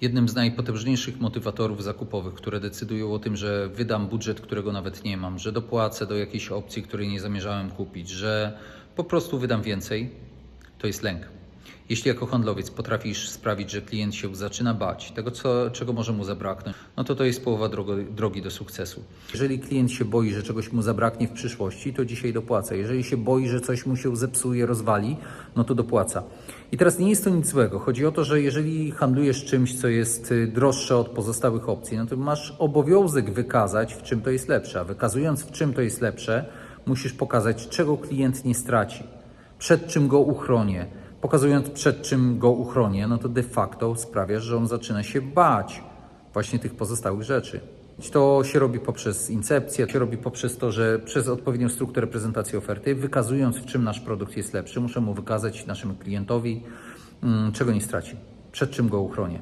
Jednym z najpotężniejszych motywatorów zakupowych, które decydują o tym, że wydam budżet, którego nawet nie mam, że dopłacę do jakiejś opcji, której nie zamierzałem kupić, że po prostu wydam więcej, to jest lęk. Jeśli jako handlowiec potrafisz sprawić, że klient się zaczyna bać tego, co, czego może mu zabraknąć, no to to jest połowa drogo, drogi do sukcesu. Jeżeli klient się boi, że czegoś mu zabraknie w przyszłości, to dzisiaj dopłaca. Jeżeli się boi, że coś mu się zepsuje, rozwali, no to dopłaca. I teraz nie jest to nic złego. Chodzi o to, że jeżeli handlujesz czymś, co jest y, droższe od pozostałych opcji, no to masz obowiązek wykazać, w czym to jest lepsze. A wykazując, w czym to jest lepsze, musisz pokazać, czego klient nie straci przed czym go uchronię. Pokazując przed czym go uchronię, no to de facto sprawiasz, że on zaczyna się bać właśnie tych pozostałych rzeczy. To się robi poprzez incepcję, to się robi poprzez to, że przez odpowiednią strukturę prezentacji oferty, wykazując w czym nasz produkt jest lepszy, muszę mu wykazać naszemu klientowi, mm, czego nie straci, przed czym go uchronię.